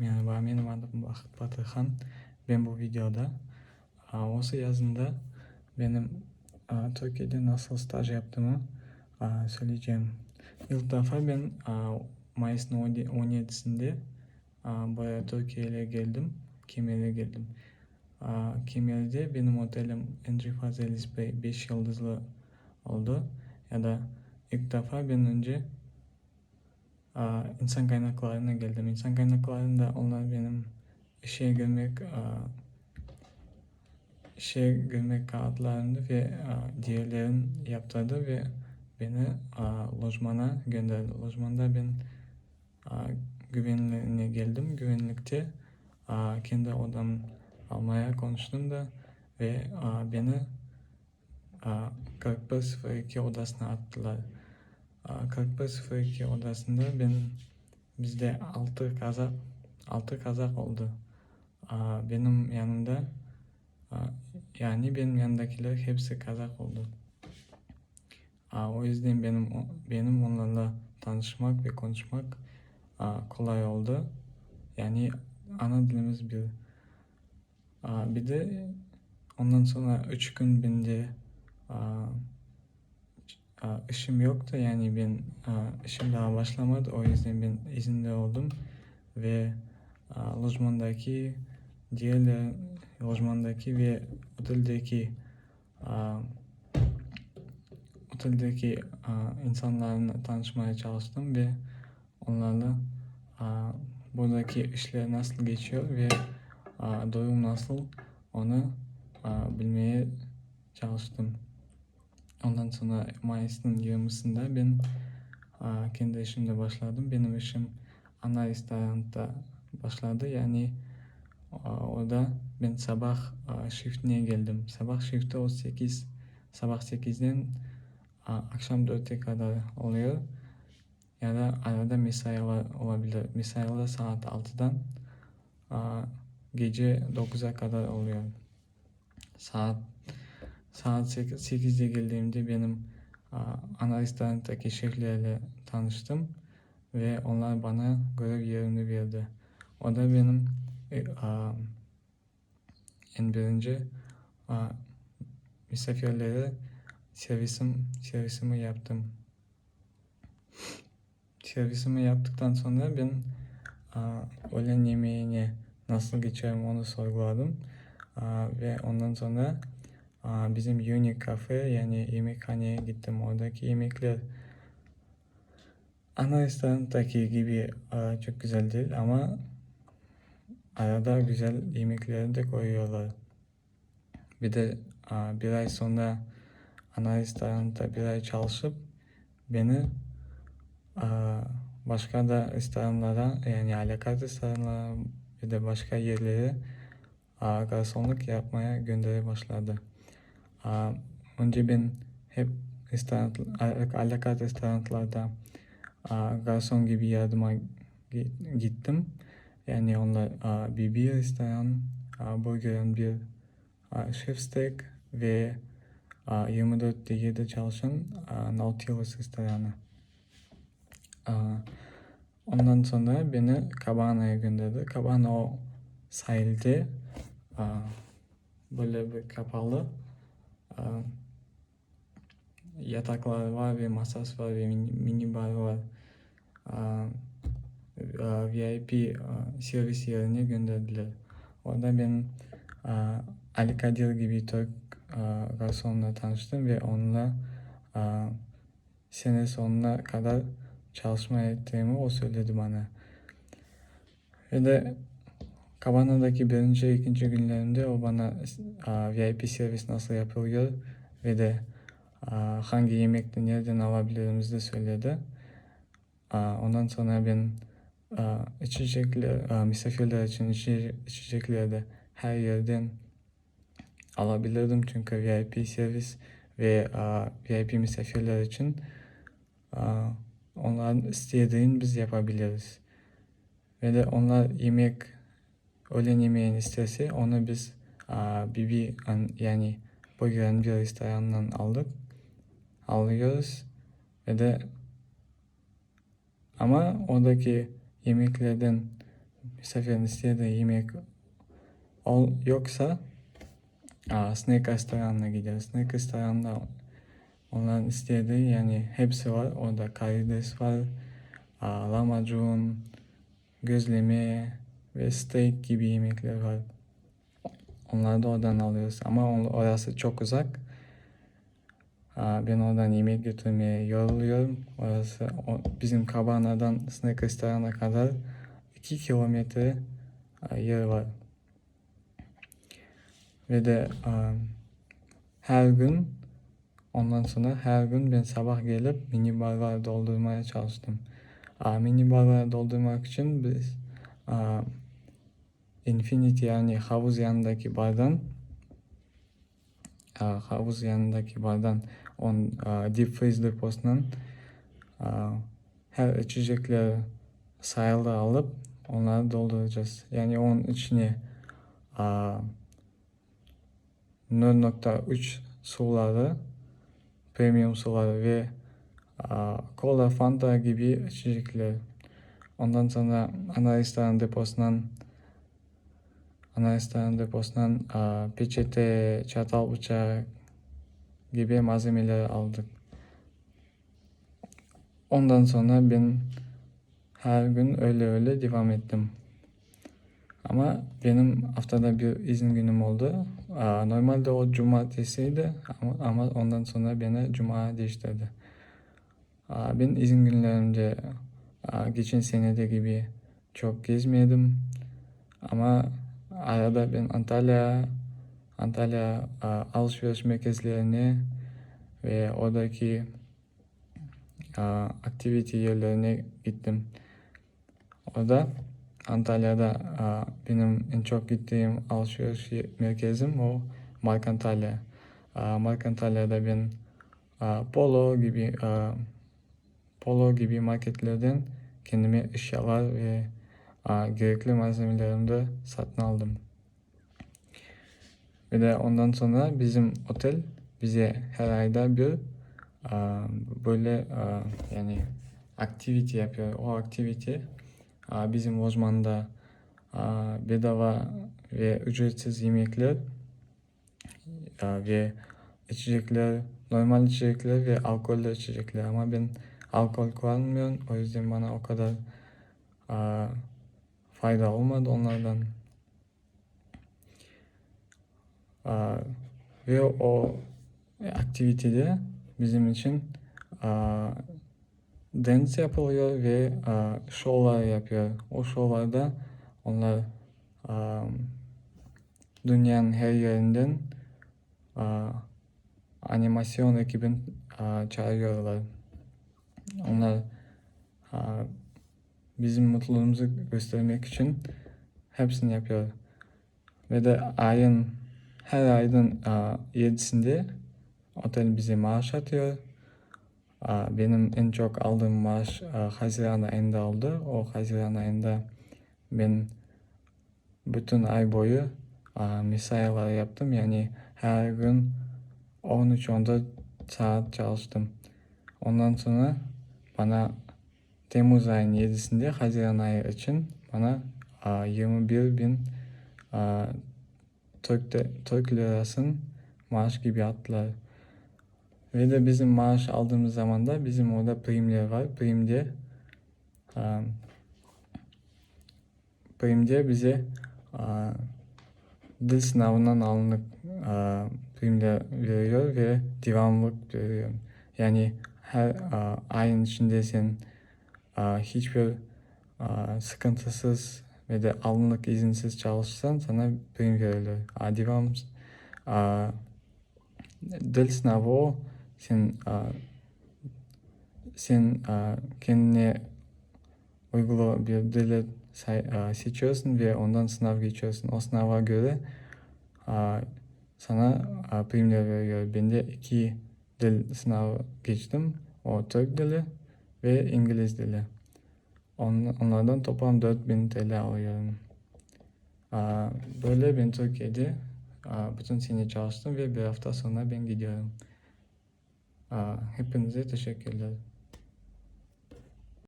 Merhaba, benim adım Batıhan. Ben bu videoda e, OSU yazında benim e, Türkiye'de nasıl staj yaptığımı e, söyleyeceğim. İlk defa ben Mayıs'ın 17'sinde buraya Türkiye'ye geldim, Kemer'e geldim. Kemer'de benim otelim Entry Fazelis Bey 5 yıldızlı oldu. Ya da ilk defa ben önce insan kaynaklarına geldim. İnsan kaynaklarında onlar benim işe girmek işe girmek kağıtlarını ve diğerlerin yaptırdı ve beni lojmana gönderdi. Lojmanda ben güvenliğine geldim. Güvenlikte kendi odam almaya konuştum da ve beni aa, 4102 odasına attılar. Aa, 4102 odasında ben bizde altı kazak altı kazak oldu. Benim yanımda yani benim yanındakiler hepsi kazak oldu. O yüzden benim benim onlarla tanışmak ve konuşmak kolay oldu. Yani ana dilimiz bir. Bir de ondan sonra üç gün bende işim yoktu yani ben işim daha başlamadı o yüzden ben izinde oldum ve lojmandaki diğerler lojmandaki ve oteldeki oteldeki insanlarla tanışmaya çalıştım ve onlarla buradaki işler nasıl geçiyor ve durum nasıl onu bilmeye çalıştım. Ondan sonra Mayıs'ın 20'sinde ben aa, kendi işimde başladım. Benim işim ana restoranda başladı. Yani aa, orada ben sabah aa, shiftine geldim. Sabah shifti o 8 sabah 8'den aa, akşam 4'e kadar oluyor. Ya da arada mesai olabilir. Mesailer saat 6'dan aa, gece 9'a kadar oluyor. Saat saat 8'de geldiğimde benim aa, ana restorandaki şeflerle tanıştım ve onlar bana görev yerini verdi. O da benim e, en birinci misafirlere servisim servisimi yaptım. Servisimi yaptıktan sonra ben aa, öğlen yemeğini nasıl geçerim onu sorguladım. Ve ondan sonra bizim Unique Cafe yani yemekhaneye gittim. Oradaki yemekler ana restorandaki gibi çok güzel değil ama arada güzel yemekleri de koyuyorlar. Bir de bir ay sonra ana restoranda bir ay çalışıp beni başka da restoranlara yani alakart restoranlara bir de başka yerlere garsonluk yapmaya gönderi başladı. Önce ben hep restoran, alakart restoranlarda garson gibi yardıma gittim. Yani onlar aa, BB restoran, aa, Burger bir Chef Steak ve aa, 24'te 7 çalışan Nautilus restoranı. Ondan sonra beni Cabana'ya gönderdi. Cabana o sahilde böyle bir kapalı yataklar var ve masası var ve mini, mini bar var. VIP servis yerine gönderdiler. Orada ben Ali Kadir gibi Türk garsonla tanıştım ve onunla sene sonuna kadar çalışma ettiğimi o söyledi bana. Ve de Kabana'daki birinci, ikinci günlerinde o bana aa, VIP servis nasıl yapılıyor ve de aa, hangi yemekleri nereden alabilirimizi de söyledi. Aa, ondan sonra ben aa, içecekler, aa, misafirler için içe, içecekleri de her yerden alabilirdim çünkü VIP servis ve aa, VIP misafirler için aa, onların istediğini biz yapabiliriz. Ve de onlar yemek öğlen yemeğini isterse onu biz aa, BB yani Burger'ın bir restoranından aldık. Alıyoruz ve de ama oradaki yemeklerden misafirin istediği yemek ol, yoksa aa, snack restoranına gideriz. Snack restoranında onların istediği yani hepsi var. Orada karides var, aa, lahmacun, gözleme ve steak gibi yemekler var. Onları da oradan alıyoruz ama orası çok uzak. Ben oradan yemek götürmeye yoruluyorum. Orası bizim Kabana'dan snack restorana kadar 2 kilometre yer var. Ve de her gün ondan sonra her gün ben sabah gelip mini barlar doldurmaya çalıştım. Mini barlar doldurmak için biz Infinity yani havuz yanındaki bardan aa, havuz yanındaki bardan on aa, deep freeze deposundan aa, her içecekleri sahilde alıp onları dolduracağız. Yani onun içine aa, 0.3 suları, premium suları ve kola, fanta gibi içecekler. Ondan sonra ana restoran deposundan deposundan aa, peçete, çatal, bıçak gibi malzemeler aldık. Ondan sonra ben her gün öyle öyle devam ettim. Ama benim haftada bir izin günüm oldu. Normalde o cumartesiydi ama, ondan sonra beni cuma değiştirdi. Ben izin günlerimde geçen senede gibi çok gezmedim. Ama arada ben Antalya, Antalya aa, alışveriş merkezlerine ve oradaki aa, aktivite yerlerine gittim. Orada Antalya'da aa, benim en çok gittiğim alışveriş merkezim o Markantalya. Aa, Markantalya'da ben aa, Polo gibi Polo gibi marketlerden kendime eşyalar ve gerekli malzemelerimi de satın aldım. Ve de ondan sonra bizim otel bize her ayda bir böyle yani aktivite yapıyor. O aktivite bizim lojmanda aa, bedava ve ücretsiz yemekler ve içecekler, normal içecekler ve alkollü içecekler ama ben alkol kullanmıyorum. O yüzden bana o kadar fayda olmadı onlardan. Aa, ve o aktivitede bizim için aa, dance yapılıyor ve aa, şovlar yapıyor. O şovlarda onlar aa, dünyanın her yerinden aa, animasyon ekibin aa, çağırıyorlar. Onlar aa, bizim mutluluğumuzu göstermek için hepsini yapıyor. Ve de ayın her ayın yedisinde otel bize maaş atıyor. Benim en çok aldığım maaş aa, Haziran ayında oldu. O Haziran ayında ben bütün ay boyu mesailer yaptım. Yani her gün 13-14 saat çalıştım. Ondan sonra bana Temmuz ayının 7'sinde Haziran ayı için bana aa, 21 bin Türk, de, Türk lirasını maaş gibi attılar. Ve de bizim maaş aldığımız zaman da bizim orada primler var. Primde aa, primde bize aa, dil sınavından alınık aa, primler veriyor ve devamlılık veriyor. Yani her ayın içinde sen hiçbir sıkıntısız ve de alınık izinsiz çalışsan sana prim verilir. Devam dil sınavı o sen sen kendine uygulu bir dili seçiyorsun ve ondan sınav geçiyorsun. O sınava göre sana primler veriyor. Ben de iki dil sınavı geçtim. O Türk dili ve İngiliz dili. On, onlardan toplam 4000 TL alıyorum. Böyle ben Türkiye'de bütün sene çalıştım ve bir hafta sonra ben gidiyorum. Hepinize teşekkürler.